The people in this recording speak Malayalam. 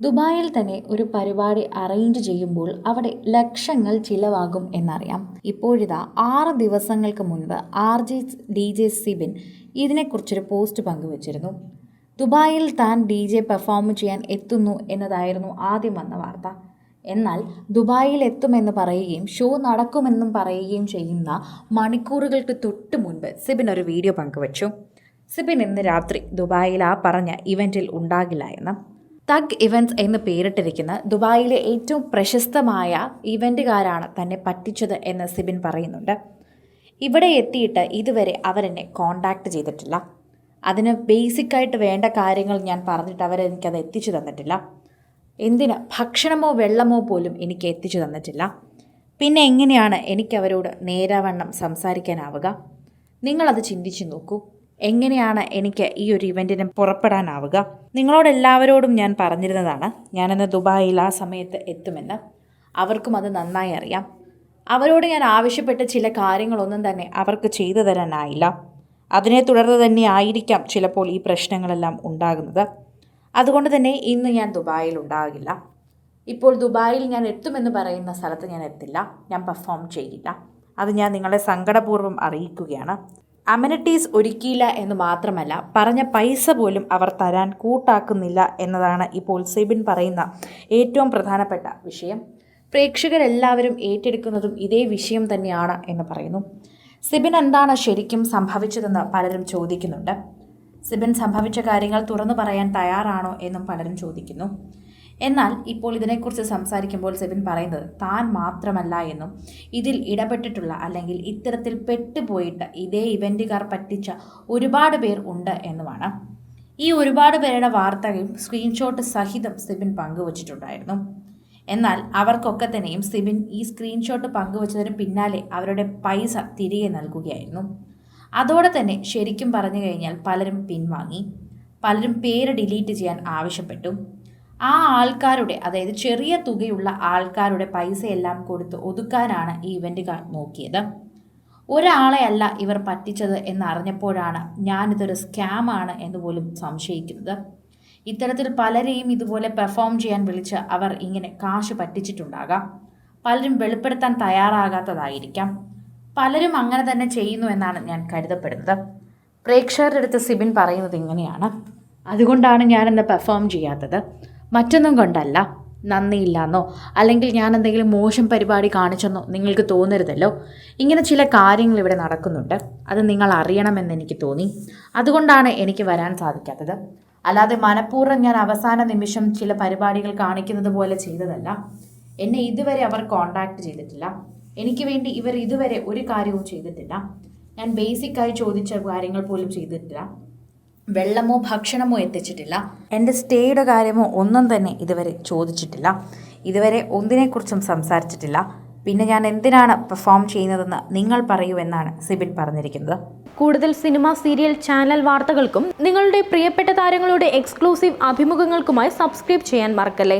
ദുബായിൽ തന്നെ ഒരു പരിപാടി അറേഞ്ച് ചെയ്യുമ്പോൾ അവിടെ ലക്ഷങ്ങൾ ചിലവാകും എന്നറിയാം. ഇപ്പോഴിതാ ആറ് ദിവസങ്ങൾക്ക് മുൻപ് R J D J Sibin ഇതിനെക്കുറിച്ചൊരു post പങ്കുവച്ചിരുന്നു. ദുബായിൽ താൻ ഡി ജെ പെർഫോം ചെയ്യാൻ എത്തുന്നു എന്നതായിരുന്നു ആദ്യം വന്ന വാർത്ത. എന്നാൽ ദുബായിൽ എത്തുമെന്ന് പറയുകയും ഷോ നടക്കുമെന്നും പറയുകയും ചെയ്യുന്ന മണിക്കൂറുകൾക്ക് തൊട്ട് മുൻപ് സിബിൻ ഒരു വീഡിയോ പങ്കുവച്ചു. സിബിൻ ഇന്ന് രാത്രി ദുബായിൽ ആ പറഞ്ഞ ഇവന്റിൽ ഉണ്ടാകില്ല എന്ന്. തഗ് ഇവന്റ്സ് എന്ന് പേരിട്ടിരിക്കുന്ന ദുബായിലെ ഏറ്റവും പ്രശസ്തമായ ഇവന്റുകാരാണ് തന്നെ പറ്റിച്ചത് എന്ന് സിബിൻ പറയുന്നുണ്ട്. ഇവിടെ എത്തിയിട്ട് ഇതുവരെ അവരെന്നെ കോണ്ടാക്ട് ചെയ്തിട്ടില്ല. അതിന് ബേസിക്കായിട്ട് വേണ്ട കാര്യങ്ങൾ ഞാൻ പറഞ്ഞിട്ട് അവരെനിക്കത് എത്തിച്ചു തന്നിട്ടില്ല. എന്തിന്? ഭക്ഷണമോ വെള്ളമോ പോലും എനിക്ക് എത്തിച്ചു തന്നിട്ടില്ല. പിന്നെ എങ്ങനെയാണ് എനിക്കവരോട് നേരാവണ്ണം സംസാരിക്കാനാവുക? നിങ്ങളത് ചിന്തിച്ചു നോക്കൂ. എങ്ങനെയാണ് എനിക്ക് ഈ ഒരു ഇവന്റിന് പുറപ്പെടാനാവുക? നിങ്ങളോടെല്ലാവരോടും ഞാൻ പറഞ്ഞിരുന്നതാണ് ഞാനിന്ന് ദുബായിൽ ആ സമയത്ത് എത്തുമെന്ന്. അവർക്കും അത് നന്നായി അറിയാം. അവരോട് ഞാൻ ആവശ്യപ്പെട്ട ചില കാര്യങ്ങളൊന്നും തന്നെ അവർക്ക് ചെയ്തു തരാനായില്ല. അതിനെ തുടർന്ന് തന്നെ ആയിരിക്കാം ചിലപ്പോൾ ഈ പ്രശ്നങ്ങളെല്ലാം ഉണ്ടാകുന്നത്. അതുകൊണ്ട് തന്നെ ഇന്ന് ഞാൻ ദുബായിൽ ഉണ്ടാകില്ല. ഇപ്പോൾ ദുബായിൽ ഞാൻ എത്തുമെന്ന് പറയുന്ന സ്ഥലത്ത് ഞാൻ എത്തില്ല. ഞാൻ പെർഫോം ചെയ്യില്ല. അത് ഞാൻ നിങ്ങളെ സങ്കടപൂർവം അറിയിക്കുകയാണ്. അമനിറ്റീസ് ഒരുക്കിയില്ല എന്ന് മാത്രമല്ല പറഞ്ഞ പൈസ പോലും അവർ തരാൻ കൂട്ടാക്കുന്നില്ല എന്നതാണ് ഇപ്പോൾ സെബിൻ പറയുന്ന ഏറ്റവും പ്രധാനപ്പെട്ട വിഷയം. പ്രേക്ഷകരെല്ലാവരും ഏറ്റെടുക്കുന്നതും ഇതേ വിഷയം തന്നെയാണ് എന്ന് പറയുന്നു. സിബിൻ എന്താണ് ശരിക്കും സംഭവിച്ചതെന്ന് പലരും ചോദിക്കുന്നുണ്ട്. സിബിൻ സംഭവിച്ച കാര്യങ്ങൾ തുറന്നു പറയാൻ തയ്യാറാണോ എന്നും പലരും ചോദിക്കുന്നു. എന്നാൽ ഇപ്പോൾ ഇതിനെക്കുറിച്ച് സംസാരിക്കുമ്പോൾ സെബിൻ പറയുന്നത് താൻ മാത്രമല്ല എന്നും ഇതിൽ ഇടപെട്ടിട്ടുള്ള അല്ലെങ്കിൽ ഇത്തരത്തിൽ പെട്ടുപോയിട്ട് ഇതേ ഇവന്റുകാർ പറ്റിച്ച ഒരുപാട് പേർ ഉണ്ട് എന്നുമാണ്. ഈ ഒരുപാട് പേരുടെ വാർത്തകളും സ്ക്രീൻഷോട്ട് സഹിതം സിബിൻ പങ്കുവച്ചിട്ടുണ്ടായിരുന്നു. എന്നാൽ അവർക്കൊക്കെ തന്നെയും സിബിൻ ഈ സ്ക്രീൻഷോട്ട് പങ്കുവച്ചതിന് പിന്നാലെ അവരുടെ പൈസ തിരികെ നൽകുകയായിരുന്നു. അതോടെ തന്നെ ശരിക്കും പറഞ്ഞു കഴിഞ്ഞാൽ പലരും പിൻവാങ്ങി പലരും പേര് ഡിലീറ്റ് ചെയ്യാൻ ആവശ്യപ്പെട്ടു. ആ ആൾക്കാരുടെ അതായത് ചെറിയ തുകയുള്ള ആൾക്കാരുടെ പൈസയെല്ലാം കൊടുത്ത് ഒതുക്കാനാണ് ഈ ഇവന്റുകാർ നോക്കിയത്. ഒരാളെ അല്ല ഇവർ പറ്റിച്ചത് എന്നറിഞ്ഞപ്പോഴാണ് ഞാനിതൊരു സ്കാമാണ് എന്ന് പോലും സംശയിക്കുന്നത്. ഇത്തരത്തിൽ പലരെയും ഇതുപോലെ പെർഫോം ചെയ്യാൻ വിളിച്ച് അവർ ഇങ്ങനെ കാശ് പറ്റിച്ചിട്ടുണ്ടാകാം. പലരും വെളിപ്പെടുത്താൻ തയ്യാറാകാത്തതായിരിക്കാം. പലരും അങ്ങനെ തന്നെ ചെയ്യുന്നു എന്നാണ് ഞാൻ കരുതപ്പെടുന്നത്. പ്രേക്ഷകരുടെ അടുത്ത് സിബിൻ പറയുന്നത് ഇങ്ങനെയാണ്. അതുകൊണ്ടാണ് ഞാനിന്ന് പെർഫോം ചെയ്യാത്തത്. മറ്റൊന്നും കൊണ്ടല്ല. നന്ദിയില്ലാന്നോ? അല്ലെങ്കിൽ ഞാൻ എന്തെങ്കിലും മോശം പരിപാടി കാണിച്ചെന്നോ? നിങ്ങൾക്ക് തോന്നരുതല്ലോ. ഇങ്ങനെ ചില കാര്യങ്ങൾ ഇവിടെ നടക്കുന്നുണ്ട്. അത് നിങ്ങൾ അറിയണമെന്ന് എനിക്ക് തോന്നി. അതുകൊണ്ടാണ് എനിക്ക് വരാൻ സാധിക്കാത്തത്. അല്ലാതെ മനഃപൂർവം ഞാൻ അവസാന നിമിഷം ചില പരിപാടികൾ കാണിക്കുന്നത് പോലെ ചെയ്തതല്ല. എന്നെ ഇതുവരെ അവർ കോണ്ടാക്ട് ചെയ്തിട്ടില്ല. എനിക്ക് വേണ്ടി ഇവർ ഇതുവരെ ഒരു കാര്യവും ചെയ്തിട്ടില്ല. ഞാൻ ബേസിക്കായി ചോദിച്ച കാര്യങ്ങൾ പോലും ചെയ്തിട്ടില്ല. വെള്ളമോ ഭക്ഷണമോ എത്തിച്ചിട്ടില്ല. എന്റെ സ്റ്റേയുടെ കാര്യമോ ഒന്നും തന്നെ ഇതുവരെ ചോദിച്ചിട്ടില്ല. ഇതുവരെ ഒന്നിനെക്കുറിച്ചും സംസാരിച്ചിട്ടില്ല. പിന്നെ ഞാൻ എന്തിനാണ് പെർഫോം ചെയ്യുന്നതെന്ന് നിങ്ങൾ പറയൂ എന്നാണ് സിബിൻ പറഞ്ഞിരിക്കുന്നത്. കൂടുതൽ സിനിമ സീരിയൽ ചാനൽ വാർത്തകൾക്കും നിങ്ങളുടെ പ്രിയപ്പെട്ട താരങ്ങളുടെ എക്സ്ക്ലൂസീവ് അഭിമുഖങ്ങൾക്കുമായി സബ്സ്ക്രൈബ് ചെയ്യാൻ മറക്കല്ലേ?